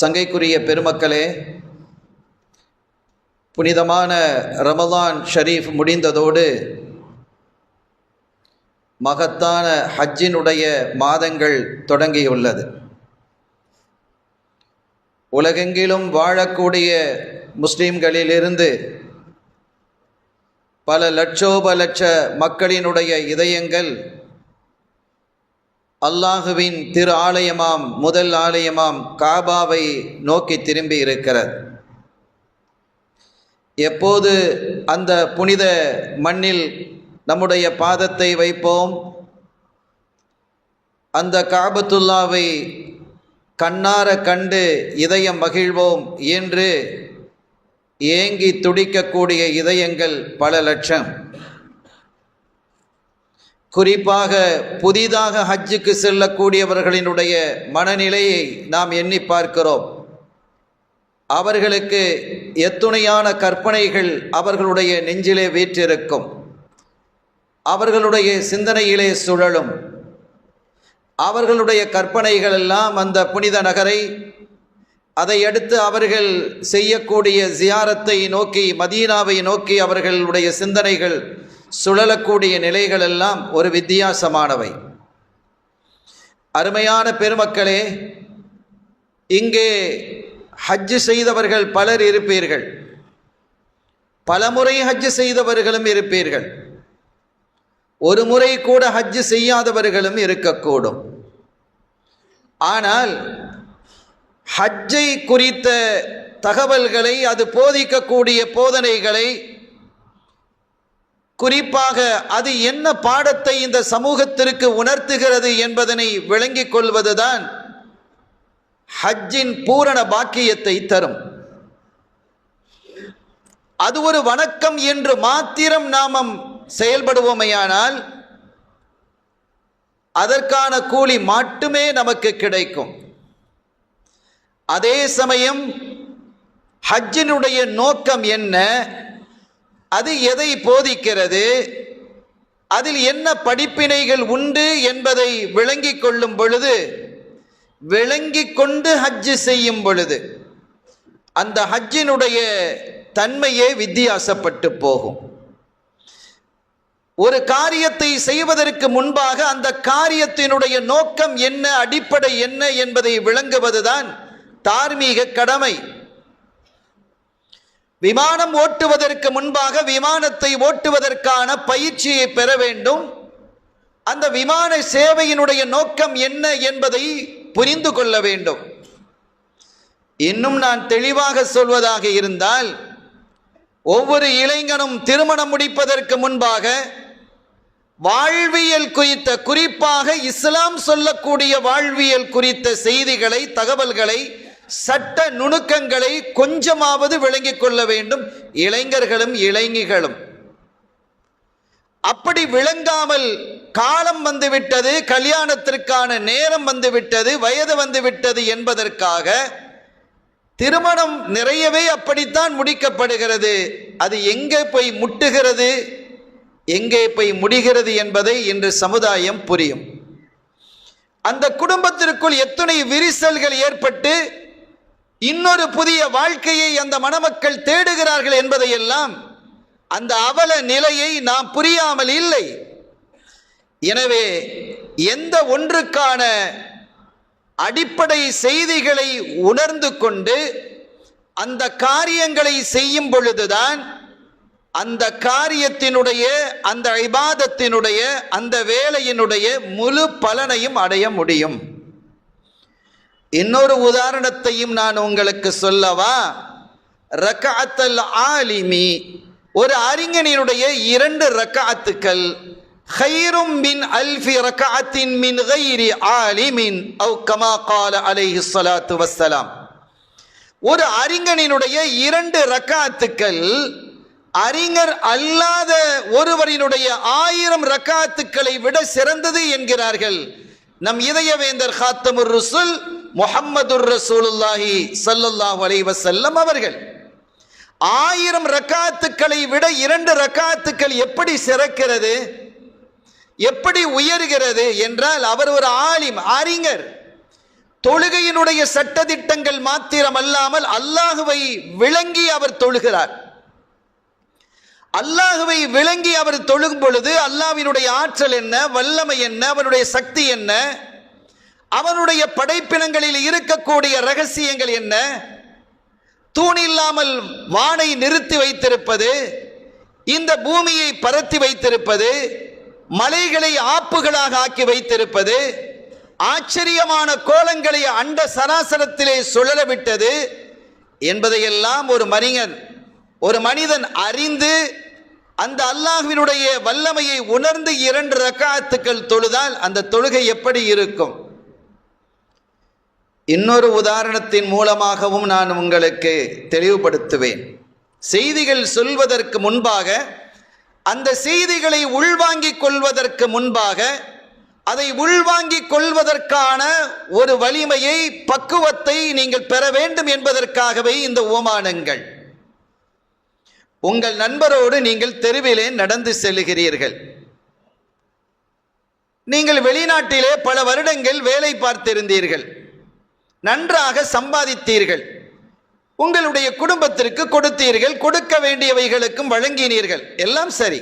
சங்கைக்குரிய பெருமக்களே புனிதமான ரமதான் ஷரீஃப் முடிந்ததோடு மகத்தான ஹஜ்ஜினுடைய மாதங்கள் தொடங்கியுள்ளது. உலகெங்கிலும் வாழக்கூடிய முஸ்லீம்களிலிருந்து பல லட்சோப லட்ச மக்களினுடைய இதயங்கள் அல்லாஹுவின் திரு ஆலயமாம் முதல் ஆலயமாம் காபாவை நோக்கி திரும்பி இருக்கிறது எப்போது அந்த புனித மண்ணில் நம்முடைய பாதத்தை வைப்போம்? அந்த காபத்துல்லாவை கண்ணார கண்டு இதயம் மகிழ்வோம் என்று ஏங்கி துடிக்கக்கூடிய இதயங்கள் பல லட்சம். குறிப்பாக புதிதாக ஹஜ்ஜுக்கு செல்லக்கூடியவர்களினுடைய மனநிலையை நாம் எண்ணி பார்க்கிறோம். அவர்களுக்கு எத்துணையான கற்பனைகள் அவர்களுடைய நெஞ்சிலே வீற்றிருக்கும். அவர்களுடைய சிந்தனையிலே சுழலும். அவர்களுடைய கற்பனைகள் எல்லாம் அந்த புனித நகரை அதை அடுத்து அவர்கள் செய்யக்கூடிய ஜியாரத்தை நோக்கி மதீனாவை நோக்கி அவர்களுடைய சிந்தனைகள் சுழலக்கூடிய நிலைகளெல்லாம் ஒரு வித்தியாசமானவை. அருமையான பெருமக்களே இங்கே ஹஜ்ஜு செய்தவர்கள் பலர் இருப்பீர்கள். பலமுறை ஹஜ்ஜு செய்தவர்களும் இருப்பீர்கள். ஒரு முறை கூட ஹஜ்ஜு செய்யாதவர்களும் இருக்கக்கூடும். ஆனால் ஹஜ்ஜை குறித்த தகவல்களை அது போதிக்கக்கூடிய போதனைகளை குறிப்பாக அது என்ன பாடத்தை இந்த சமூகத்திற்கு உணர்த்துகிறது என்பதனை விளங்கிக் கொள்வதுதான் ஹஜ்ஜின் பூரண பாக்கியத்தை தரும். அது ஒரு வணக்கம் என்று மாத்திரம் நாமம் செயல்படுவோமையானால் அதற்கான கூலி மட்டுமே நமக்கு கிடைக்கும். அதே சமயம் ஹஜ்ஜினுடைய நோக்கம் என்ன? அது எதை போதிக்கிறது? அதில் என்ன படிப்பினைகள் உண்டு என்பதை விளங்கிக் கொள்ளும் பொழுது விளங்கி கொண்டு ஹஜ்ஜு செய்யும் பொழுது அந்த ஹஜ்ஜினுடைய தன்மையே வித்தியாசப்பட்டு போகும். ஒரு காரியத்தை செய்வதற்கு முன்பாக அந்த காரியத்தினுடைய நோக்கம் என்ன அடிப்படை என்ன என்பதை விளங்குவதுதான் தார்மீக கடமை. விமானம் ஓட்டுவதற்கு முன்பாக விமானத்தை ஓட்டுவதற்கான பயிற்சியை பெற வேண்டும். அந்த விமான சேவையினுடைய நோக்கம் என்ன என்பதை புரிந்து கொள்ள வேண்டும். இன்னும் நான் தெளிவாக சொல்வதாக இருந்தால் ஒவ்வொரு இளைஞனும் திருமணம் முடிப்பதற்கு முன்பாக வாழ்வியல் குறித்த குறிப்பாக இஸ்லாம் சொல்லக்கூடிய வாழ்வியல் குறித்த செய்திகளை தகவல்களை சட்ட நுணுக்கங்களை கொஞ்சமாவது விளங்கிக் கொள்ள வேண்டும். இளைஞர்களும் இளைஞிகளும். அப்படி விளங்காமல் காலம் வந்துவிட்டது கல்யாணத்திற்கான நேரம் வந்துவிட்டது வயது வந்துவிட்டது என்பதற்காக திருமணம் நிறையவே அப்படித்தான் முடிக்கப்படுகிறது. அது எங்கே போய் முட்டுகிறது? எங்கே போய் முடிகிறது என்பதை இன்று சமுதாயம் புரியும். அந்த குடும்பத்திற்குள் எத்தனை விரிசல்கள் ஏற்பட்டு இன்னொரு புதிய வாழ்க்கையை அந்த மணமக்கள் தேடுகிறார்கள் என்பதையெல்லாம் அந்த அவல நிலையை நாம் புரியாமல் இல்லை. எனவே எந்த ஒன்றுக்கான அடிப்படை செய்திகளை உணர்ந்து கொண்டு அந்த காரியங்களை செய்யும் பொழுதுதான் அந்த காரியத்தினுடைய அந்த ஐபாதத்தினுடைய அந்த வேலையினுடைய முழு பலனையும் அடைய முடியும். இன்னொரு உதாரணத்தையும் நான் உங்களுக்கு சொல்லவா? ரக்காத்தல் ஆலிமி ஒரு அறிஞனினுடைய இரண்டு ரக்காத்துக்கள் ஹைரும் மின் அல்ஃபி ரக்காத்தின் மின் கைரி ஆலிமின் அவு கமா கால அலைஹி சலாத்து வசலாம் ஒரு அறிஞனினுடைய இரண்டு ரக்காத்துக்கள் அறிஞர் அல்லாத ஒருவரினுடைய ஆயிரம் ரக்காத்துக்களை விட சிறந்தது என்கிறார்கள். நம் இதயவேந்தர் ஹாத்தமுர் ருசுல் முஹம்மதுர் ரசூலுல்லாஹி சல்லல்லாஹு அலைஹி அவர்கள். ஆயிரம் ரக்காத்துக்களை விட இரண்டு ரக்காத்துக்கள் எப்படி சிறக்கிறது? எப்படி உயர்கிறது என்றால் அவர் ஒரு ஆலிம் அறிஞர். தொழுகையினுடைய சட்டதிட்டங்கள் மாத்திரமல்லாமல் அல்லாஹுவை விளங்கி அவர் தொழுகிறார். அல்லாஹுவை விளங்கி அவர் தொழும் பொழுது அல்லாவினுடைய ஆற்றல் என்ன வல்லமை என்ன அவனுடைய சக்தி என்ன? அவனுடைய படைப்பினங்களில் இருக்கக்கூடிய ரகசியங்கள் என்ன? தூண் இல்லாமல் வானை நிறுத்தி வைத்திருப்பது இந்த பூமியை பரத்தி வைத்திருப்பது மலைகளை ஆப்புகளாக ஆக்கி வைத்திருப்பது ஆச்சரியமான கோலங்களை அண்ட சராசரத்திலே சுழல விட்டது என்பதையெல்லாம் ஒரு மனிதன் ஒரு மனிதன் அறிந்து அந்த அல்லாஹ்வினுடைய வல்லமையை உணர்ந்து இரண்டு ரக்காத்துக்கள் தொழுதால் அந்த தொழுகை எப்படி இருக்கும்? இன்னொரு உதாரணத்தின் மூலமாகவும் நான் உங்களுக்கு தெளிவுபடுத்துவேன். செய்திகள் சொல்வதற்கு முன்பாக அந்த செய்திகளை உள்வாங்கிக் கொள்வதற்கு முன்பாக அதை உள்வாங்கிக் கொள்வதற்கான ஒரு வலிமையை பக்குவத்தை நீங்கள் பெற வேண்டும் என்பதற்காகவே இந்த ஓமானங்கள் உங்கள் நண்பரோடு நீங்கள் தெருவிலே நடந்து செல்லுகிறீர்கள் நீங்கள் வெளிநாட்டிலே பல வருடங்கள் வேலை பார்த்திருந்தீர்கள். நன்றாக சம்பாதித்தீர்கள். உங்களுடைய குடும்பத்திற்கு கொடுத்தீர்கள் கொடுக்க வேண்டியவைகளுக்கும் வழங்கினீர்கள். எல்லாம் சரி.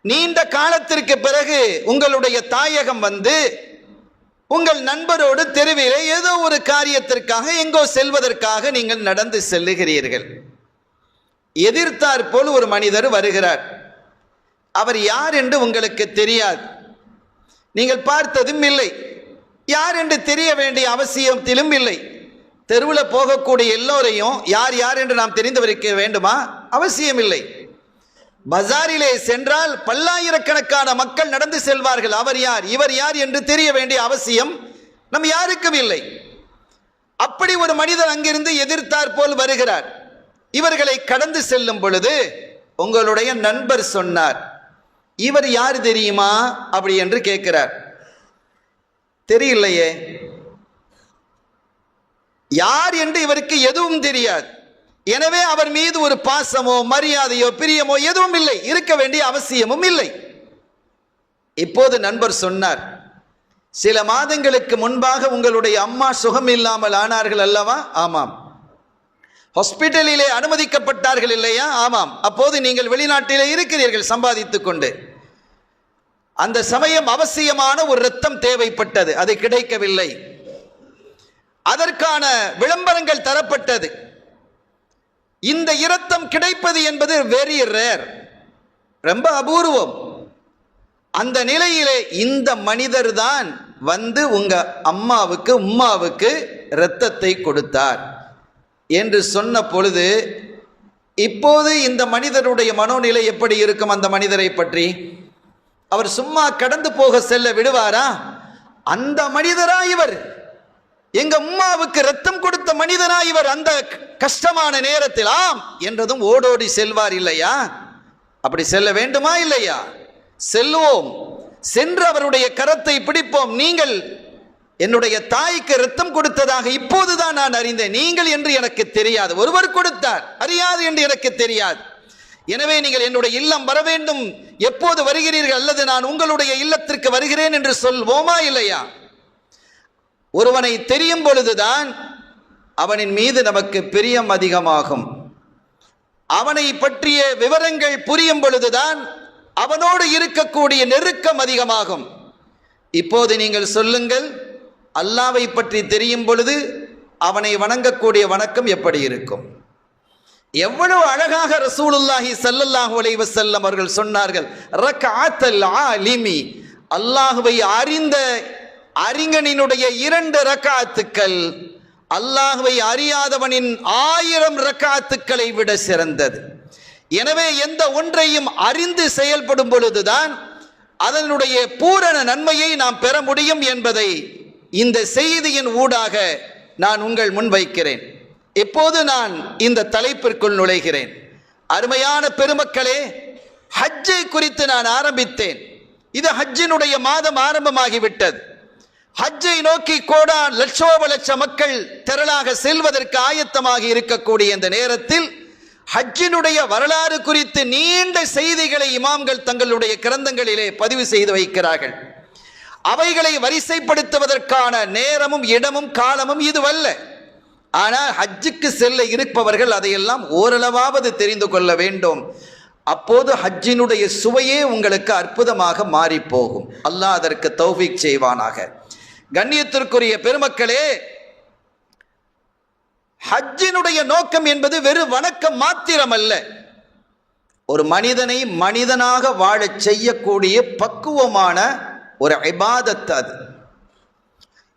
நீண்ட காலத்திற்கு பிறகு உங்களுடைய தாயகம் வந்து உங்கள் நண்பரோடு தெருவிலே ஏதோ ஒரு காரியத்திற்காக எங்கோ செல்வதற்காக நீங்கள் நடந்து செல்லுகிறீர்கள். எதிர்த்தார் போல் ஒரு மனிதர் வருகிறார். அவர் யார் என்று உங்களுக்கு தெரியாது. நீங்கள் பார்த்ததும் இல்லை. யார் என்று தெரிய வேண்டிய அவசியம் இல்லை தெருவில் போகக்கூடிய எல்லோரையும் யார் யார் என்று நாம் தெரிந்து வைக்க வேண்டுமா? அவசியம் இல்லை பஜாரிலே சென்றால் பல்லாயிரக்கணக்கான மக்கள் நடந்து செல்வார்கள். அவர் யார்? இவர் யார் என்று தெரிய வேண்டிய அவசியம் நம் யாருக்கும் இல்லை. அப்படி ஒரு மனிதர் அங்கிருந்து எதிர்த்தார் போல் வருகிறார். இவர்களை கடந்து செல்லும் பொழுது உங்களுடைய நண்பர் சொன்னார் இவர் யார் தெரியுமா? அப்படி என்று கேட்கிறார். தெரியலையே. யார் என்று இவருக்கு எதுவும் தெரியாது. எனவே அவர் மீது ஒரு பாசமோ மரியாதையோ பிரியமோ எதுவும் இல்லை. இருக்க வேண்டிய அவசியமும் இல்லை. இப்போது நண்பர் சொன்னார் சில மாதங்களுக்கு முன்பாக உங்களுடைய அம்மா சுகம் இல்லாமல் ஆனார்கள் அல்லவா? ஆமாம். ஹாஸ்பிட்டலிலே அனுமதிக்கப்பட்டார்கள் இல்லையா? ஆமாம். அப்போது நீங்கள் வெளிநாட்டிலே இருக்கிறீர்கள் சம்பாதித்துக் கொண்டு. அந்த சமயம் அவசியமான ஒரு ரத்தம் தேவைப்பட்டது. அது கிடைக்கவில்லை. அதற்கான விளம்பரங்கள் தரப்பட்டது. இந்த இரத்தம் கிடைப்பது என்பது வெரி ரேர் ரொம்ப அபூர்வம். அந்த நிலையிலே இந்த மனிதர் தான் வந்து உங்க அம்மாவுக்கு உம்மாவுக்கு இரத்தத்தை கொடுத்தார். என்று சொன்ன பொழுது இப்போது இந்த மனிதருடைய மனோநிலை எப்படி இருக்கும் அந்த மனிதரை பற்றி? அவர் சும்மா கடந்து போக செல்ல விடுவாரா? அந்த மனிதரா இவர். எங்க அம்மாவுக்கு ரத்தம் கொடுத்த மனிதனா இவர் அந்த கஷ்டமான நேரத்தில். ஆம் என்றதும் ஓடோடி செல்வார் இல்லையா? அப்படி செல்ல வேண்டுமா இல்லையா? செல்வோம் சென்று அவருடைய கரத்தை பிடிப்போம். நீங்கள் என்னுடைய தாய்க்கு ரத்தம் கொடுத்ததாக இப்போதுதான் நான் அறிந்தேன். நீங்கள் என்று எனக்கு தெரியாது. ஒருவர் கொடுத்தார். அறியாது என்று எனக்கு தெரியாது. எனவே நீங்கள் என்னுடைய இல்லம் வர வேண்டும் எப்போது வருகிறீர்கள்? அல்லது நான் உங்களுடைய இல்லத்திற்கு வருகிறேன் என்று சொல்வோமா இல்லையா? ஒருவனை தெரியும் பொழுதுதான் அவனின் மீது நமக்கு பிரியம் அதிகமாகும். அவனை பற்றிய விவரங்கள் புரியும் பொழுதுதான் அவனோடு இருக்கக்கூடிய நெருக்கம் அதிகமாகும். இப்போது நீங்கள் சொல்லுங்கள் அல்லாவை பற்றி தெரியும் பொழுது அவனை வணங்கக்கூடிய வணக்கம் எப்படி இருக்கும்? எவ்வளவு அழகாக ரசூலுல்லாஹி சல்லல்லாஹு அலைஹி வஸல்லம் அவர்கள் சொன்னார்கள். ரக்அத்தல் ஆலிமி. அல்லாஹுவை அறிந்த அறிஞனினுடைய இரண்டு ரக்காத்துக்கள். அல்லாஹுவை அறியாதவனின் ஆயிரம் ரக்காத்துக்களை விட சிறந்தது. எனவே எந்த ஒன்றையும் அறிந்து செயல்படும் பொழுதுதான் அதனுடைய பூரண நன்மையை நாம் பெற முடியும் என்பதை இந்த செய்தியின் ஊடாக நான் உங்கள் முன் எப்போது இப்போது நான் இந்த தலைப்பிற்குள் நுழைகிறேன்? அருமையான பெருமக்களே ஹஜ்ஜை குறித்து நான் ஆரம்பித்தேன். இது ஹஜ்ஜினுடைய மாதம் ஆரம்பமாகிவிட்டது. ஹஜ்ஜை நோக்கி கோடா லட்சோப லட்ச மக்கள் திரளாக செல்வதற்கு ஆயத்தமாகி இருக்கக்கூடிய இந்த நேரத்தில் ஹஜ்ஜினுடைய வரலாறு குறித்து நீண்ட செய்திகளை இமாம்கள் தங்களுடைய கிரந்தங்களிலே பதிவு செய்து வைக்கிறார்கள். அவைகளை வரிசைப்படுத்துவதற்கான நேரமும் இடமும் காலமும் இதுவல்ல. ஆனால் ஹஜ்ஜுக்கு செல்ல இருப்பவர்கள் அதையெல்லாம் ஓரளவாவது தெரிந்து கொள்ள வேண்டும். அப்போது ஹஜ்ஜினுடைய சுவையே உங்களுக்கு அற்புதமாக மாறி போகும் அல்லாஹ் அதற்கு தௌஃபிக் செய்வானாக. கண்ணியத்திற்குரிய பெருமக்களே ஹஜ்ஜினுடைய நோக்கம் என்பது வெறும் வணக்கம் மாத்திரம் அல்ல ஒரு மனிதனை மனிதனாக வாழச் செய்யக்கூடிய பக்குவமான ஒரு இபாதத் அது.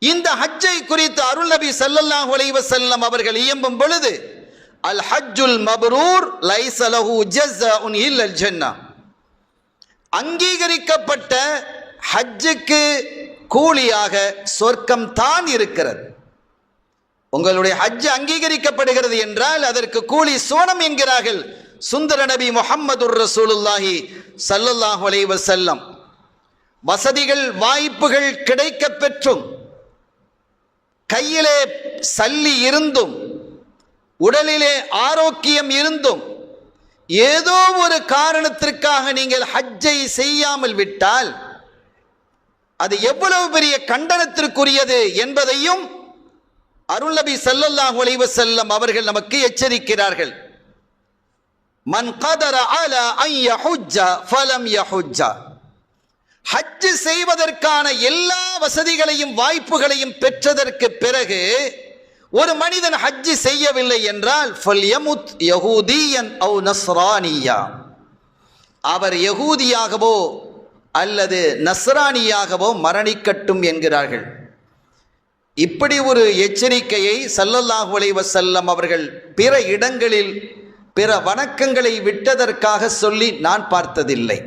இந்த ஹஜ்ஜை குறித்து அருள் நபி சல்லல்லாஹு அலைவ செல்லம் அவர்கள் இயம்பும் பொழுது அல் ஹஜ்ஜுல் மபரூர் லைசலஹு உன் இல் அல் ஜன்னா. அங்கீகரிக்கப்பட்ட ஹஜ்ஜுக்கு கூலியாக சொர்க்கம் தான் இருக்கிறது. உங்களுடைய ஹஜ் அங்கீகரிக்கப்படுகிறது என்றால் அதற்கு கூலி சோனம் என்கிறார்கள் சுந்தர நபி முஹம்மதுர் ரசூலுல்லாஹி ஸல்லல்லாஹு அலைஹி செல்லம் வசதிகள் வாய்ப்புகள் கிடைக்க பெற்றும். கையிலே சல்லி இருந்தும் உடலிலே ஆரோக்கியம் இருந்தும் ஏதோ ஒரு காரணத்திற்காக நீங்கள் ஹஜ்ஜை செய்யாமல் விட்டால் அது எவ்வளவு பெரிய கண்டனத்திற்குரியது என்பதையும் அருள்நபி சல்லல்லாஹு அலைவ செல்லம் அவர்கள் நமக்கு எச்சரிக்கிறார்கள். மன் கதர அல ஐ யஹுஜ்ஜ ஃபலம் யஹுஜ்ஜ. ஹஜ்ஜு செய்வதற்கான எல்லா வசதிகளையும் வாய்ப்புகளையும் பெற்றதற்கு பிறகு ஒரு மனிதன் ஹஜ்ஜு செய்யவில்லை என்றால் ஃபல்யமுத் யஹூதியன் அவு நஸ்ரானியா. அவர் யகூதியாகவோ அல்லது நஸ்ரானியாகவோ மரணிக்கட்டும் என்கிறார்கள். இப்படி ஒரு எச்சரிக்கையை சல்லல்லாஹு அலைஹி அவர்கள் பிற இடங்களில் பிற வணக்கங்களை விட்டதற்காக சொல்லி நான் பார்த்ததில்லை.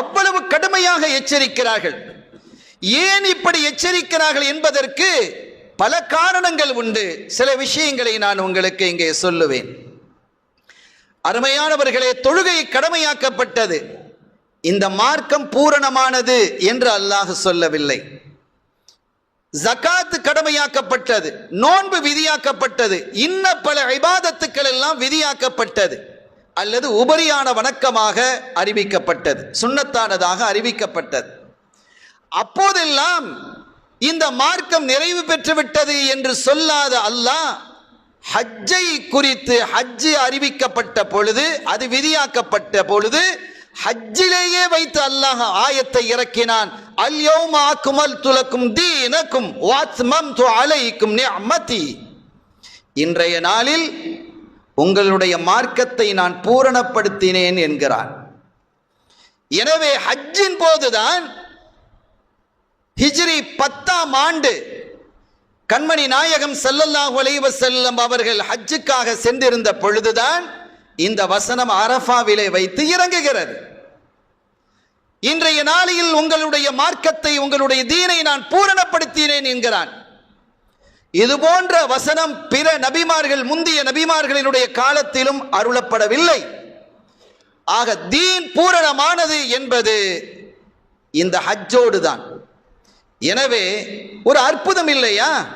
அவ்வளவு கடுமையாக எச்சரிக்கிறார்கள். ஏன் இப்படி எச்சரிக்கிறார்கள் என்பதற்கு பல காரணங்கள் உண்டு. சில விஷயங்களை நான் உங்களுக்கு இங்கே சொல்லுவேன். அருமையானவர்களே தொழுகை கடமையாக்கப்பட்டது. இந்த மார்க்கம் பூரணமானது என்று அல்லாஹ் சொல்லவில்லை. ஜக்காத்து கடமையாக்கப்பட்டது நோன்பு விதியாக்கப்பட்டது இன்ன பல விவாதத்துக்கள் எல்லாம் விதியாக்கப்பட்டது. அல்லது உபரியான வணக்கமாக அறிவிக்கப்பட்டது சுண்ணத்தானதாக அறிவிக்கப்பட்டது. அப்போதெல்லாம் இந்த மார்க்கம் நிறைவு பெற்றுவிட்டது என்று சொல்லாத அல்லாஹ் ஹஜ்ஜை குறித்து ஹஜ்ஜு அறிவிக்கப்பட்ட பொழுது அது விதியாக்கப்பட்ட பொழுது ஹஜ்ஜிலேயே வைத்து அல்லாஹ் ஆயத்தை இறக்கினான். அல்யௌம அக்மல் துலக்கும் தீனக்கும் வாத்மம் அலைக்கும் நிஅமதி. இன்றைய நாளில் உங்களுடைய மார்க்கத்தை நான் பூரணப்படுத்தினேன் என்கிறான். எனவே ஹஜ்ஜின் போதுதான் ஹிஜ்ரி பத்தாம் ஆண்டு கண்மணி நாயகம் செல்லல்லாஹு அலைவ செல்லம் அவர்கள் ஹஜ்ஜுக்காக சென்றிருந்த பொழுதுதான் இந்த வசனம் அரஃபாவிலே வைத்து இறங்குகிறது. இன்றைய நாளில் உங்களுடைய மார்க்கத்தை உங்களுடைய தீனை நான் பூரணப்படுத்தினேன் என்கிறான். இது போன்ற வசனம் பிற நபிமார்கள் முந்திய நபிமார்களினுடைய காலத்திலும் அருளப்படவில்லை. ஆக தீன் பூரணமானது என்பது இந்த ஹஜ்ஜோடு தான். எனவே ஒரு அற்புதம் இல்லையா?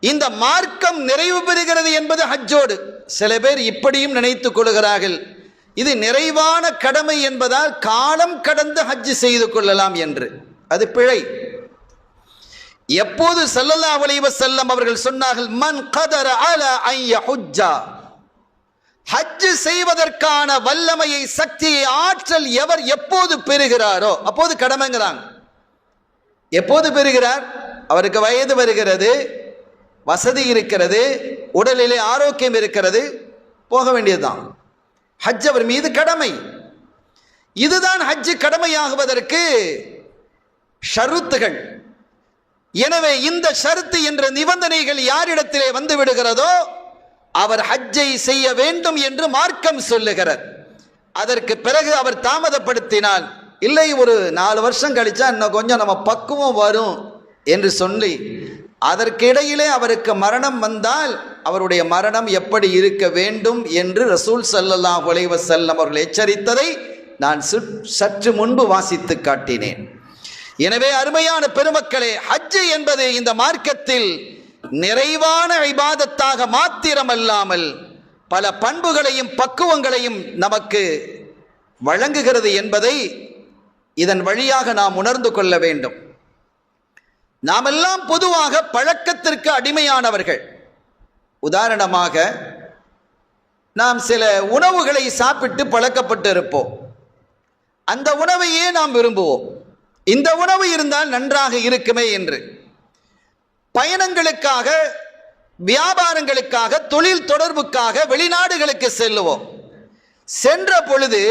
இந்த மார்க்கம் நிறைவு பெறுகிறது என்பது ஹஜ்ஜோடு. சில பேர் இப்படியும் நினைத்துக் கொள்கிறார்கள். இது நிறைவான கடமை என்பதால் காலம் கடந்து ஹஜ்ஜு செய்து கொள்ளலாம் என்று. அது பிழை. எப்போது சல்லல்லா அலைவ செல்லம் அவர்கள் சொன்னார்கள் மன் கதர அல ஐய ஹுஜ்ஜா ஹஜ் செய்வதற்கான வல்லமையை சக்தியை ஆற்றல் எவர் எப்போது பெறுகிறாரோ அப்போது கடமைங்கிறாங்க. எப்போது பெறுகிறார்? அவருக்கு வயது வருகிறது வசதி இருக்கிறது உடலிலே ஆரோக்கியம் இருக்கிறது போக வேண்டியதுதான். ஹஜ் அவர் மீது கடமை. இதுதான் ஹஜ்ஜு கடமையாகுவதற்கு ஷருத்துகள். எனவே இந்த ஷர்த்து என்ற நிபந்தனைகள் யாரிடத்திலே வந்து விடுகிறதோ அவர் ஹஜ்ஜை செய்ய வேண்டும் என்று மார்க்கம் சொல்லுகிறது. அதற்கு பிறகு அவர் தாமதப்படுத்தினால் இல்லை ஒரு நாலு வருஷம் கழிச்சா இன்னும் கொஞ்சம் நம்ம பக்குவம் வரும் என்று சொல்லி அதற்கிடையிலே அவருக்கு மரணம் வந்தால் அவருடைய மரணம் எப்படி இருக்க வேண்டும் என்று ரசூல் சல்லல்லா அலைஹி செல்லம் அவர்கள் எச்சரித்ததை நான் சற்று முன்பு வாசித்து காட்டினேன். எனவே அருமையான பெருமக்களே ஹஜ்ஜு என்பது இந்த மார்க்கத்தில் நிறைவான இபாதத்தாக மாத்திரமல்லாமல் பல பண்புகளையும் பக்குவங்களையும் நமக்கு வழங்குகிறது என்பதை இதன் வழியாக நாம் உணர்ந்து கொள்ள வேண்டும். நாமெல்லாம் பொதுவாக பழக்கத்திற்கு அடிமையானவர்கள். உதாரணமாக நாம் சில உணவுகளை சாப்பிட்டு பழக்கப்பட்டு இருப்போம் அந்த உணவையே நாம் விரும்புவோம். இந்த உணவு இருந்தால் நன்றாக இருக்குமே என்று. பயணங்களுக்காக வியாபாரங்களுக்காக தொழில் தொடர்புக்காக வெளிநாடுகளுக்கு செல்லுவோம். சென்ற பொழுது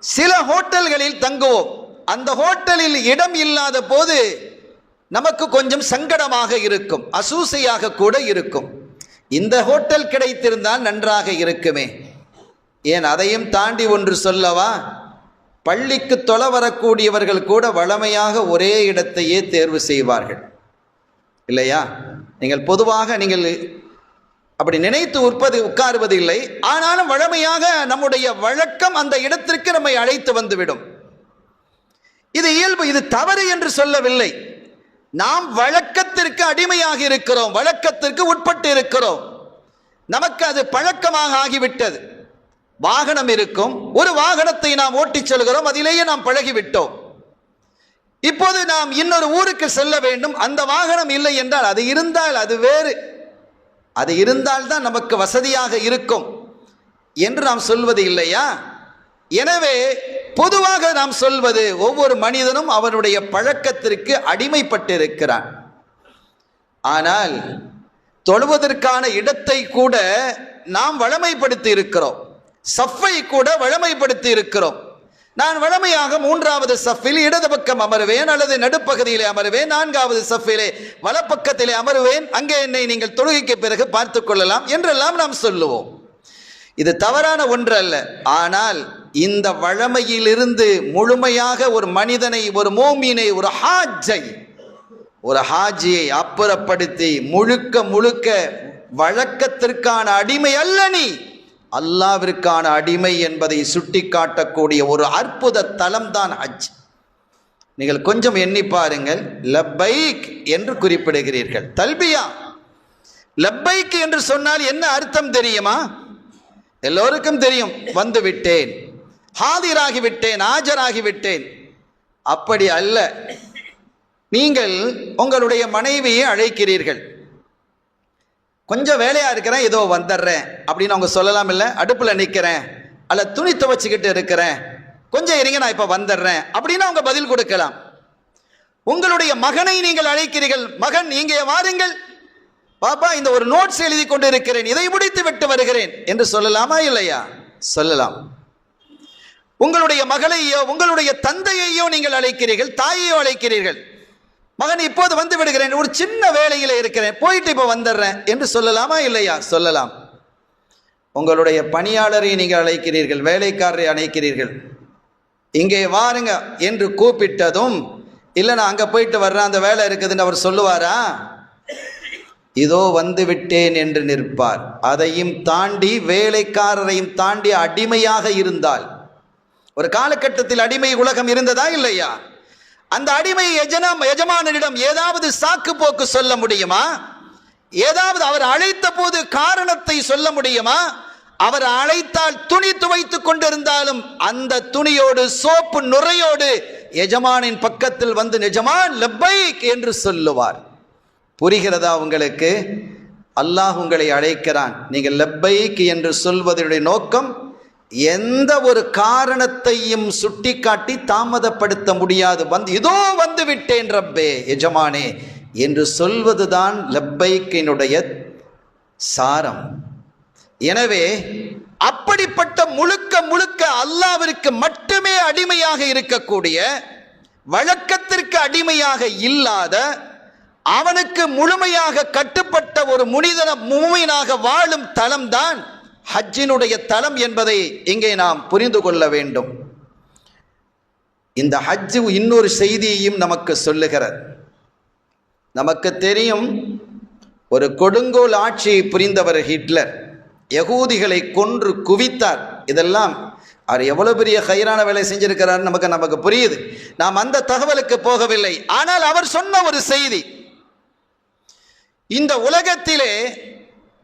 சில ஹோட்டல்களில் தங்குவோம். அந்த ஹோட்டலில் இடம் இல்லாத போது நமக்கு கொஞ்சம் சங்கடமாக இருக்கும் அசூசையாக கூட இருக்கும். இந்த ஹோட்டல் கிடைத்திருந்தால் நன்றாக இருக்குமே. ஏன் அதையும் தாண்டி ஒன்று சொல்லவா? பள்ளிக்கு தொலை வரக்கூடியவர்கள் கூட வளமையாக ஒரே இடத்தையே தேர்வு செய்வார்கள். இல்லையா? நீங்கள் பொதுவாக நீங்கள் அப்படி நினைத்து உற்பது உட்காருவது இல்லை. ஆனாலும் வழமையாக நம்முடைய வழக்கம் அந்த இடத்திற்கு நம்மை அழைத்து வந்துவிடும். இது இயல்பு இது தவறு என்று சொல்லவில்லை. நாம் வழக்கத்திற்கு அடிமையாக இருக்கிறோம் வழக்கத்திற்கு உட்பட்டு இருக்கிறோம். நமக்கு அது பழக்கமாக ஆகிவிட்டது. வாகனம் இருக்கும். ஒரு வாகனத்தை நாம் ஓட்டிச் செல்கிறோம். அதிலேயே நாம் பழகிவிட்டோம். இப்போது நாம் இன்னொரு ஊருக்கு செல்ல வேண்டும். அந்த வாகனம் இல்லை என்றால் அது இருந்தால் அது வேறு. அது இருந்தால் தான் நமக்கு வசதியாக இருக்கும். என்று நாம் சொல்வது இல்லையா? எனவே பொதுவாக நாம் சொல்வது ஒவ்வொரு மனிதனும் அவனுடைய பழக்கத்திற்கு அடிமைப்பட்டிருக்கிறான். ஆனால் தொழுவதற்கான இடத்தை கூட நாம் வளமைப்படுத்தி இருக்கிறோம் சஃப்பை கூட வழமைப்படுத்தி இருக்கிறோம். நான் வழமையாக மூன்றாவது சஃபில் இடது பக்கம் அமருவேன் அல்லது நடுப்பகுதியிலே அமருவேன். நான்காவது சஃபிலே வலப்பக்கத்திலே அமருவேன். அங்கே என்னை நீங்கள் தொழுகைக்கு பிறகு பார்த்து கொள்ளலாம் என்றெல்லாம் நாம் சொல்லுவோம். இது தவறான ஒன்று அல்ல. ஆனால் இந்த வழமையிலிருந்து முழுமையாக ஒரு மனிதனை ஒரு மோமீனை ஒரு ஹாஜை ஒரு ஹாஜியை அப்புறப்படுத்தி முழுக்க முழுக்க வழக்கத்திற்கான அடிமை அல்ல நீ. அல்லாவிற்கான அடிமை என்பதை சுட்டிக்காட்டக்கூடிய ஒரு அற்புத தலம் தான் ஹஜ். நீங்கள் கொஞ்சம் எண்ணி பாருங்கள். லப்பைக் என்று குறிப்பிடுகிறீர்கள். தல்பியா? லப்பைக் என்று சொன்னால் என்ன அர்த்தம் தெரியுமா? எல்லோருக்கும் தெரியும். வந்து விட்டேன். ஹாதிராகி விட்டேன் ஆஜராகி விட்டேன். அப்படி அல்ல. நீங்கள் உங்களுடைய மனைவியை அழைக்கிறீர்கள். கொஞ்சம் வேலையாக இருக்கிறேன் ஏதோ வந்துடுறேன் அப்படின்னு அவங்க சொல்லலாம் இல்லை அடுப்பில் நிற்கிறேன் அல்ல துணி துவைச்சிக்கிட்டு இருக்கிறேன் கொஞ்சம் இருங்க நான் இப்போ வந்துடுறேன் அப்படின்னு அவங்க பதில் கொடுக்கலாம். உங்களுடைய மகனை நீங்கள் அழைக்கிறீர்கள் மகன் இங்கே வாருங்கள். பாப்பா இந்த ஒரு நோட்ஸ் எழுதி கொண்டு இருக்கிறேன் இதை முடித்து விட்டு வருகிறேன் என்று சொல்லலாமா இல்லையா? சொல்லலாம். உங்களுடைய மகளையோ உங்களுடைய தந்தையையோ நீங்கள் அழைக்கிறீர்கள் தாயையோ அழைக்கிறீர்கள். மகன் இப்போது வந்து விடுகிறேன் ஒரு சின்ன வேலையில் இருக்கிறேன் போயிட்டு இப்போ வந்துடுறேன் என்று சொல்லலாமா இல்லையா? சொல்லலாம். உங்களுடைய பணியாளரை நீங்கள் அழைக்கிறீர்கள் வேலைக்காரரை அழைக்கிறீர்கள் இங்கே வாருங்க என்று கூப்பிட்டதும் இல்லை நான் அங்கே போயிட்டு வர்றேன் அந்த வேலை இருக்குதுன்னு அவர் சொல்லுவாரா? இதோ வந்து விட்டேன் என்று நிற்பார். அதையும் தாண்டி வேலைக்காரரையும் தாண்டி அடிமையாக இருந்தால் ஒரு காலகட்டத்தில் அடிமை உலகம் இருந்ததா இல்லையா? அந்த அடிமை எஜனம் எஜமானனிடம் ஏதாவது சாக்கு போக்கு சொல்ல முடியுமா? ஏதாவது அவர் அழைத்த போது காரணத்தை சொல்ல முடியுமா? அவர் அழைத்தால் துணி துவைத்துக் கொண்டிருந்தாலும் அந்த துணியோடு சோப்பு நுரையோடு எஜமானின் பக்கத்தில் வந்து நிஜமான் லப்பைக் என்று சொல்லுவார். புரிகிறதா உங்களுக்கு? அல்லாஹ் உங்களை அழைக்கிறான். நீங்கள் லெப்பைக் என்று சொல்வதனுடைய நோக்கம் எந்த ஒரு காரணத்தையும் சுட்டிக்காட்டி தாமதப்படுத்த முடியாது. வந்து இதோ வந்து விட்டேன் ரப்பே எஜமானே என்று சொல்வதுதான் லப்பைக்கினுடைய சாரம். எனவே அப்படிப்பட்ட முழுக்க முழுக்க அல்லாவிற்கு மட்டுமே அடிமையாக இருக்கக்கூடிய வழக்கத்திற்கு அடிமையாக இல்லாத அவனுக்கு முழுமையாக கட்டுப்பட்ட ஒரு முனிதன மூமினாக வாழும் தளம்தான் ஹஜ்ஜினுடைய தலம் என்பதை இங்கே நாம் புரிந்து கொள்ள வேண்டும். இந்த ஹஜ்ஜு இன்னொரு செய்தியையும் நமக்கு சொல்லுகிறது. நமக்கு தெரியும் ஒரு கொடுங்கோல் ஆட்சியை புரிந்தவர் ஹிட்லர். யகூதிகளை கொன்று குவித்தார். இதெல்லாம் அவர் எவ்வளோ பெரிய ஹைரான வேலை செஞ்சிருக்கிறார் நமக்கு நமக்கு புரியுது. நாம் அந்த தகவலுக்கு போகவில்லை. ஆனால் அவர் சொன்ன ஒரு செய்தி இந்த உலகத்திலே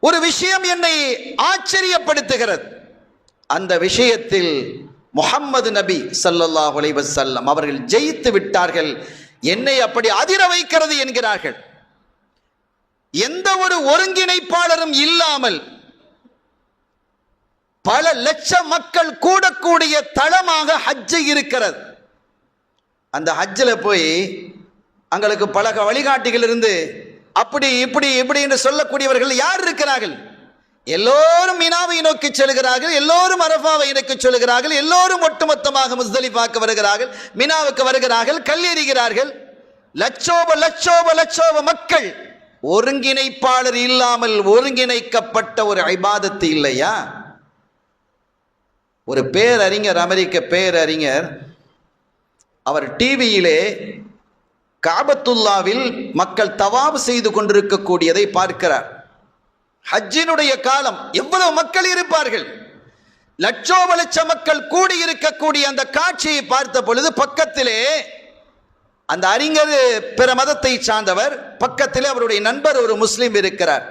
ஒரு விஷயம் என்னை ஆச்சரியப்படுத்துகிறது. அந்த விஷயத்தில் முகம்மது நபி ஸல்லல்லாஹு அலைவசல்லம் அவர்கள் ஜெயித்து விட்டார்கள். என்னை அப்படி அதிர வைக்கிறது என்கிறார்கள். எந்த ஒரு ஒருங்கிணைப்பாளரும் இல்லாமல் பல லட்ச மக்கள் கூடக்கூடிய தளமாக ஹஜ்ஜு இருக்கிறது. அந்த ஹஜ்ஜில் போய் அங்களுக்கு பல வழிகாட்டிகள் இருந்து அப்படி இப்படி இப்படி என்று சொல்லக்கூடியவர்கள் யார் இருக்கிறார்கள்? எல்லோரும் மினாவை நோக்கி செல்கிறார்கள் எல்லோரும் அரபாவை நோக்கி சொல்கிறார்கள் எல்லோரும் ஒட்டுமொத்தமாக முஸ்தலிஃபாக்கு வருகிறார்கள் மினாவுக்கு வருகிறார்கள் கல்லெறிகிறார்கள். லட்சோப லட்சோப லட்சோப மக்கள் ஒருங்கிணைப்பாளர் இல்லாமல் ஒருங்கிணைக்கப்பட்ட ஒரு ஐபாதத்து இல்லையா? ஒரு பேரறிஞர் அமெரிக்க பேரறிஞர் அவர் டிவியிலே காபத்துல்லாவில் மக்கள் தவாபு செய்து கொண்டிருக்கக்கூடியதை பார்க்கிறார். ஹஜ்ஜினுடைய காலம் எவ்வளவு மக்கள் இருப்பார்கள்? லட்சோப லட்ச மக்கள் கூடி இருக்கக்கூடிய அந்த காட்சியை பார்த்த பொழுது பக்கத்திலே அந்த அறிஞர் பிற மதத்தை சார்ந்தவர் பக்கத்திலே அவருடைய நண்பர் ஒரு முஸ்லீம் இருக்கிறார்.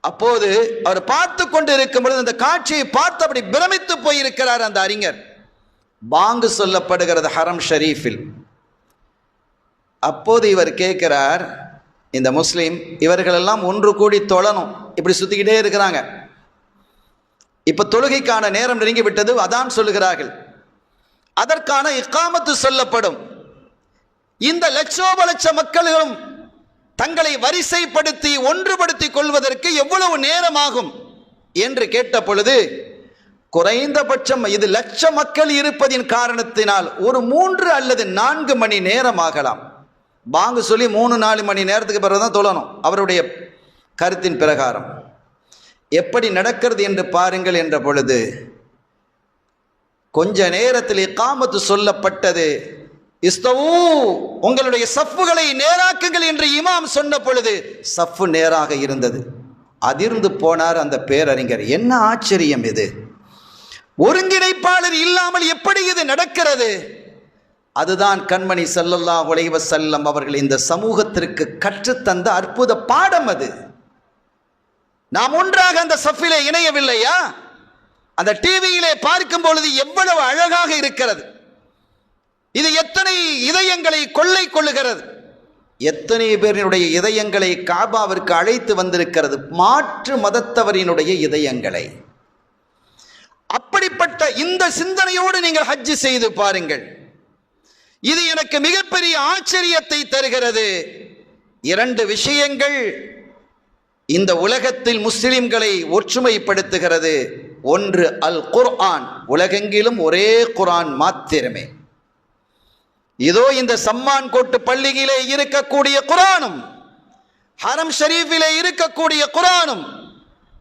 அப்போது அவர் பார்த்து கொண்டு இருக்கும் பொழுது அந்த காட்சியை பார்த்து அப்படி பிரமித்து போயிருக்கிறார் அந்த அறிஞர். பாங்கு சொல்லப்படுகிறது ஹரம் ஷரீஃபில். அப்போது இவர் கேட்கிறார் இந்த முஸ்லீம் இவர்களெல்லாம் ஒன்று கூடி தொழணும். இப்படி சுத்திக்கிட்டே இருக்கிறாங்க. இப்போ தொழுகைக்கான நேரம் நெருங்கி விட்டது அதான் சொல்லுகிறார்கள். அதற்கான இக்காமத்து சொல்லப்படும். இந்த லட்சோப லட்ச மக்களும் தங்களை வரிசைப்படுத்தி ஒன்றுபடுத்திக் கொள்வதற்கு எவ்வளவு நேரமாகும் என்று கேட்ட பொழுது குறைந்தபட்சம் இது லட்ச மக்கள் இருப்பதின் காரணத்தினால் ஒரு மூன்று அல்லது நான்கு மணி நேரம் ஆகலாம். பாங்கு சொல்லி மூணு நாலு மணி நேரத்துக்கு பிறகு தான் தொழணும். அவருடைய கருத்தின் பிரகாரம். எப்படி நடக்கிறது என்று பாருங்கள் என்ற பொழுது கொஞ்ச நேரத்தில் காமத்து சொல்லப்பட்டது. இஸ்தவூ உங்களுடைய சஃப்புகளை நேராக்குங்கள் என்று இமாம் சொன்ன பொழுது சஃப்பு நேராக இருந்தது. அதிர்ந்து போனார் அந்த பேரறிஞர். என்ன ஆச்சரியம் இது? ஒருங்கிணைப்பாளர் இல்லாமல் எப்படி இது நடக்கிறது? அதுதான் கண்மணி செல்லல்லா உலைவ செல்லம் அவர்கள் இந்த சமூகத்திற்கு கற்றுத்தந்த அற்புத பாடம் அது. நாம் ஒன்றாக அந்த சஃபிலே இணையவில்லையா? அந்த டிவியிலே பார்க்கும் பொழுது எவ்வளவு அழகாக இருக்கிறது. இது எத்தனை இதயங்களை கொள்ளை கொள்ளுகிறது. எத்தனை பேரினுடைய இதயங்களை காபாவிற்கு அழைத்து வந்திருக்கிறது. மாற்று மதத்தவரினுடைய இதயங்களை. அப்படிப்பட்ட இந்த சிந்தனையோடு நீங்கள் ஹஜ்ஜு செய்து பாருங்கள். இது எனக்கு மிகப்பெரிய ஆச்சரியத்தை தருகிறது. இரண்டு விஷயங்கள் இந்த உலகத்தில் முஸ்லிம்களை ஒற்றுமைப்படுத்துகிறது. ஒன்று அல் குர்ஆன் உலகெங்கிலும் ஒரே குரான் மாத்திரமே. இதோ இந்த சம்மான் கோட்டு பள்ளியிலே இருக்கக்கூடிய குரானும் ஹரம் ஷரீஃபிலே இருக்கக்கூடிய குரானும்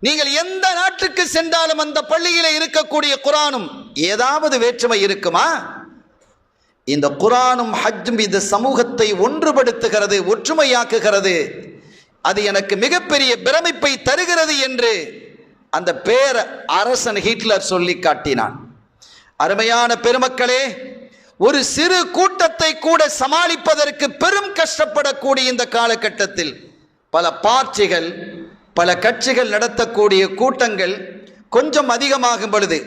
நீங்கள் எந்த நாட்டுக்கு சென்றாலும் அந்த பள்ளியிலே இருக்கக்கூடிய குரானும் ஏதாவது வேற்றுமை இருக்குமா? இந்த குரானும் ஹஜ்ஜும் இந்த சமூகத்தை ஒன்றுபடுத்துகிறது ஒற்றுமையாக்குகிறது. அது எனக்கு மிகப்பெரிய பிரமிப்பை தருகிறது என்று அந்த பேர அரசன் ஹிட்லர் சொல்லி காட்டினான். அருமையான பெருமக்களே ஒரு சிறு கூட்டத்தை கூட சமாளிப்பதற்கு பெரும் கஷ்டப்படக்கூடிய இந்த காலகட்டத்தில் பல பார்ட்டிகள் பல கட்சிகள் நடத்தக்கூடிய கூட்டங்கள் கொஞ்சம் அதிகமாகும் பொழுது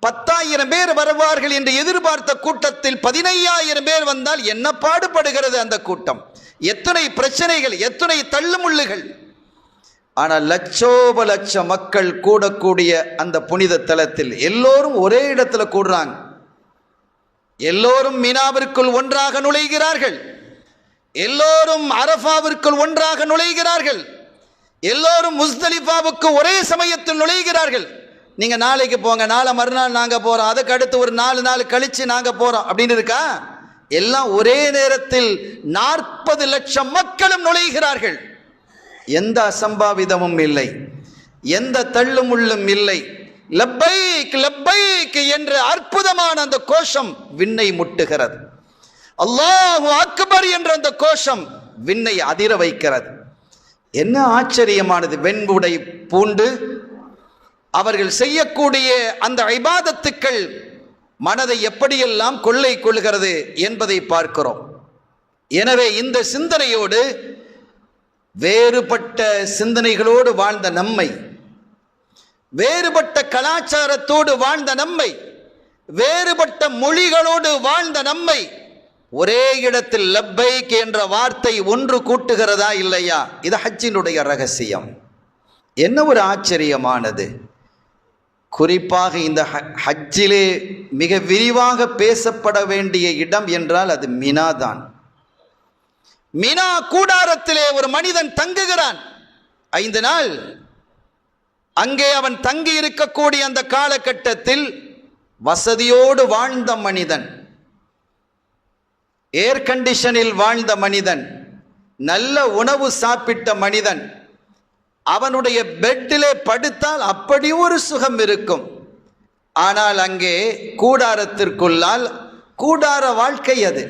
பத்தாயிரம் பேர் வருவார்கள் என்று எதிர்பார்த்த கூட்டத்தில் பதினையாயிரம் பேர் வந்தால் என்ன பாடுபடுகிறது அந்த கூட்டம்? எத்தனை பிரச்சனைகள் எத்தனை தள்ளுமுள்ளுகள்? ஆனால் லட்சோப லட்ச மக்கள் கூடக்கூடிய அந்த புனித தலத்தில் எல்லோரும் ஒரே இடத்துல கூடுறாங்க. எல்லோரும் மினாவிற்குள் ஒன்றாக நுழைகிறார்கள். எல்லோரும் அரஃபாவிற்குள் ஒன்றாக நுழைகிறார்கள். எல்லோரும் முஸ்தலிஃபாவுக்கு ஒரே சமயத்தில் நுழைகிறார்கள். நீங்கள் நாளைக்கு போங்க நாளை மறுநாள் நாங்கள் போகிறோம் அதுக்கு அடுத்து ஒரு நாலு நாள் கழித்து நாங்கள் போகிறோம் அப்படின்னு இருக்கா? எல்லாம் ஒரே நேரத்தில் நாற்பது லட்சம் மக்களும் நுழைகிறார்கள். எந்த அசம்பாவிதமும் இல்லை. எந்த தள்ளுமுள்ளும் இல்லை. லப்பைக் லப்பைக் என்ற அற்புதமான அந்த கோஷம் விண்ணை முட்டுகிறது. அல்லாஹு அக்பர் என்ற அந்த கோஷம் விண்ணை அதிர வைக்கிறது. என்ன ஆச்சரியமானது. வெண்புடை பூண்டு அவர்கள் செய்யக்கூடிய அந்த ஐபாதத்துக்கள் மனதை எப்படியெல்லாம் கொள்ளை கொள்கிறது என்பதை பார்க்கிறோம். எனவே இந்த சிந்தனையோடு வேறுபட்ட சிந்தனைகளோடு வாழ்ந்த நம்மை வேறுபட்ட கலாச்சாரத்தோடு வாழ்ந்த நம்மை வேறுபட்ட மொழிகளோடு வாழ்ந்த நம்மை ஒரே இடத்தில் லப்பைக் என்ற வார்த்தை ஒன்று கூட்டுகிறதா இல்லையா? இது ஹஜ்ஜினுடைய ரகசியம். என்ன ஒரு ஆச்சரியமானது? குறிப்பாக இந்த ஹ- ஹஜ்ஜிலே மிக விரிவாக பேசப்பட வேண்டிய இடம் என்றால் அது மினா தான். மினா கூடாரத்திலே ஒரு மனிதன் தங்குகிறான். ஐந்து நாள் அங்கே அவன் தங்கி இருக்கக்கூடிய அந்த காலகட்டத்தில் வசதியோடு வாழ்ந்த மனிதன் ஏர் கண்டிஷனில் வாழ்ந்த மனிதன் நல்ல உணவு சாப்பிட்ட மனிதன் அவனுடைய பெட்டிலே படுத்தால் அப்படி ஒரு சுகம் இருக்கும். ஆனால் அங்கே கூடாரத்திற்குள்ளால் கூடார வாழ்க்கை அது.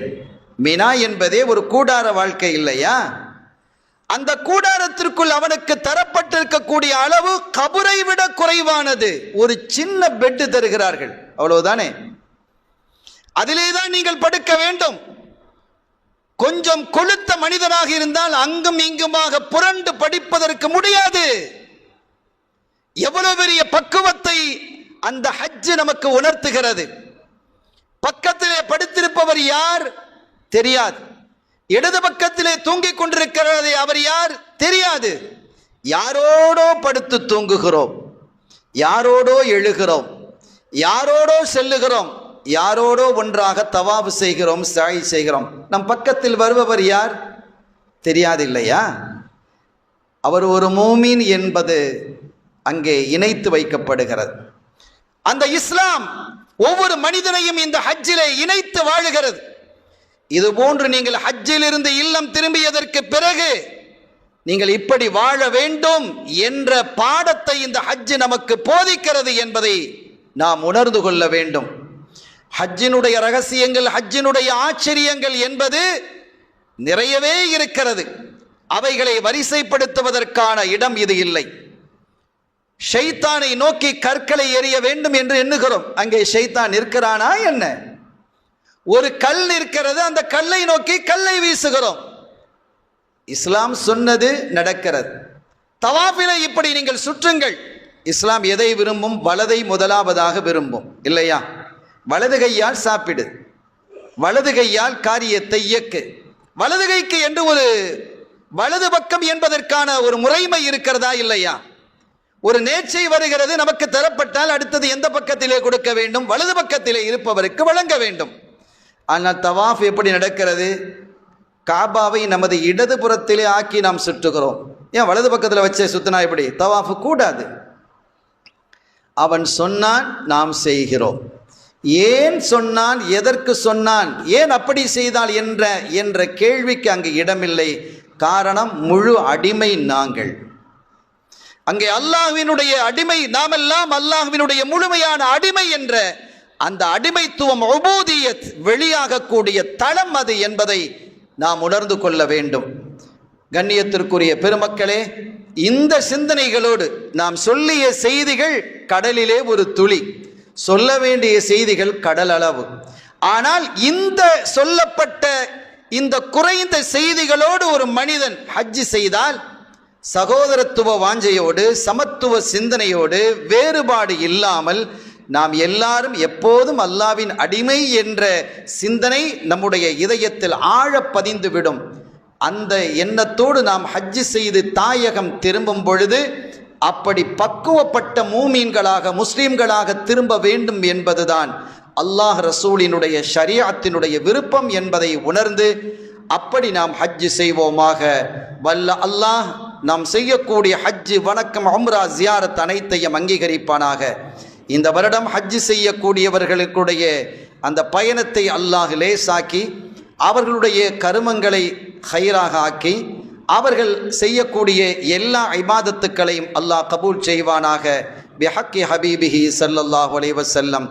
மினா என்பதே ஒரு கூடார வாழ்க்கை இல்லையா? அந்த கூடாரத்திற்குள் அவனுக்கு தரப்பட்டிருக்கக்கூடிய அளவு கபரை விட குறைவானது. ஒரு சின்ன பெட்டு தருகிறார்கள். அவ்வளவுதானே? அதிலே தான் நீங்கள் படுக்க வேண்டும். கொஞ்சம் கொளுத்த மனிதனாக இருந்தால் அங்கும் இங்குமாக புரண்டு படிப்பதற்கு முடியாது. எவ்வளவு பெரிய பக்குவத்தை அந்த ஹஜ் நமக்கு உணர்த்துகிறது. பக்கத்திலே படுத்திருப்பவர் யார்? தெரியாது. இடது பக்கத்திலே தூங்கிக் கொண்டிருக்கிறது அவர் யார்? தெரியாது. யாரோடோ படுத்து தூங்குகிறோம். யாரோடோ எழுகிறோம். யாரோடோ செல்லுகிறோம். யாரோடோ ஒன்றாக தவாபு செய்கிறோம் சாய் செய்கிறோம். நம் பக்கத்தில் வருபவர் யார்? தெரியாது இல்லையா அவர் ஒரு மூமின் என்பது அங்கே இணைத்து வைக்கப்படுகிறது. அந்த இஸ்லாம் ஒவ்வொரு மனிதனையும் இந்த ஹஜ்ஜிலே இணைத்து வாழுகிறது. இது போன்று நீங்கள் ஹஜ்ஜில் இருந்து இல்லம் திரும்பியதற்கு பிறகு நீங்கள் இப்படி வாழ வேண்டும் என்ற பாடத்தை இந்த ஹஜ்ஜு நமக்கு போதிக்கிறது என்பதை நாம் உணர்ந்து கொள்ள வேண்டும். ஹஜ்ஜினுடைய ரகசியங்கள் ஹஜ்ஜினுடைய ஆச்சரியங்கள் என்பது நிறையவே இருக்கிறது. அவைகளை வரிசைப்படுத்துவதற்கான இடம் இது இல்லை. ஷைத்தானை நோக்கி கற்களை எறிய வேண்டும் என்று எண்ணுகிறோம். அங்கே ஷைத்தான் இருக்கிறானா என்ன? ஒரு கல் நிற்கிறது அந்த கல்லை நோக்கி கல்லை வீசுகிறோம். இஸ்லாம் சொன்னது நடக்கிறது. தவாஃபில இப்படி நீங்கள் சுற்றுங்கள். இஸ்லாம் எதை விரும்பும்? வலதை முதலாவதாக விரும்பும். இல்லையா? வலது கையால் சாப்பிடு. வலது கையால் காரியத்தை இயக்கு. வலது கைக்கு என்று ஒரு வலது பக்கம் என்பதற்கான ஒரு முறைமை இருக்கிறதா இல்லையா? ஒரு நேர்ச்சை வருகிறது நமக்கு தரப்பட்டால் அடுத்தது எந்த பக்கத்திலே கொடுக்க வேண்டும்? வலது பக்கத்திலே இருப்பவருக்கு வழங்க வேண்டும். ஆனால் தவாஃப் எப்படி நடக்கிறது? காபாவை நமது இடது புறத்திலே ஆக்கி நாம் சுற்றுகிறோம். ஏன் வலது பக்கத்தில் வச்சே சுத்தினா எப்படி? தவாஃபு கூடாது. அவன் சொன்னான் நாம் செய்கிறோம். ஏன் சொன்னான் எதற்கு சொன்னான் ஏன் அப்படி செய்தால் என்ற என்ற கேள்விக்கு அங்கு இடமில்லை. காரணம் முழு அடிமை நாங்கள். அங்கே அல்லாஹ்வினுடைய அடிமை நாமெல்லாம் அல்லாஹ்வினுடைய முழுமையான அடிமை என்ற அந்த அடிமைத்துவம் உபூதியத் வெளியாகக்கூடிய தளம் அது என்பதை நாம் உணர்ந்து கொள்ள வேண்டும். கண்ணியத்திற்குரிய பெருமக்களே இந்த சிந்தனைகளோடு நாம் சொல்லிய செய்திகள் கடலிலே ஒரு துளி. சொல்ல வேண்டிய செய்திகள் கடல் அளவு. ஆனால் இந்த சொல்லப்பட்ட இந்த குறைந்த செய்திகளோடு ஒரு மனிதன் ஹஜ்ஜி செய்தால் சகோதரத்துவ வாஞ்சையோடு சமத்துவ சிந்தனையோடு வேறுபாடு இல்லாமல் நாம் எல்லாரும் எப்போதும் அல்லாவின் அடிமை என்ற சிந்தனை நம்முடைய இதயத்தில் ஆழ பதிந்துவிடும். அந்த எண்ணத்தோடு நாம் ஹஜ்ஜி செய்து தாயகம் திரும்பும் பொழுது அப்படி பக்குவப்பட்ட மூமீன்களாக முஸ்லீம்களாக திரும்ப வேண்டும் என்பதுதான் அல்லாஹ் ரசூலினுடைய ஷரியாத்தினுடைய விருப்பம் என்பதை உணர்ந்து அப்படி நாம் ஹஜ்ஜு செய்வோமாக. வல்ல அல்லாஹ் நாம் செய்யக்கூடிய ஹஜ்ஜு வணக்கம் அம்ரா ஜியாரத் அனைத்தையும் அங்கீகரிப்பானாக. இந்த வருடம் ஹஜ்ஜு செய்யக்கூடியவர்களுக்குடைய அந்த பயணத்தை அல்லாஹ் லேசாக்கி அவர்களுடைய கருமங்களை ஹைராக ஆக்கி அவர்கள் செய்யக்கூடிய எல்லா இபாதத்துக்களையும் அல்லாஹ் கபூல் செய்வானாக. பிஹக்கி ஹபீபிஹி சல்லல்லாஹ் வலைவசல்லம்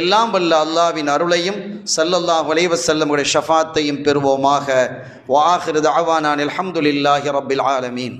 எல்லாம் வல்ல அல்லாவின் அருளையும் சல்லல்லாஹ் வலைவசல்லமுடைய ஷஃபாத்தையும் பெறுவோமாக. வாஹிரு அவானான் அலமதுல்லாஹி ரபில் ஆலமீன்.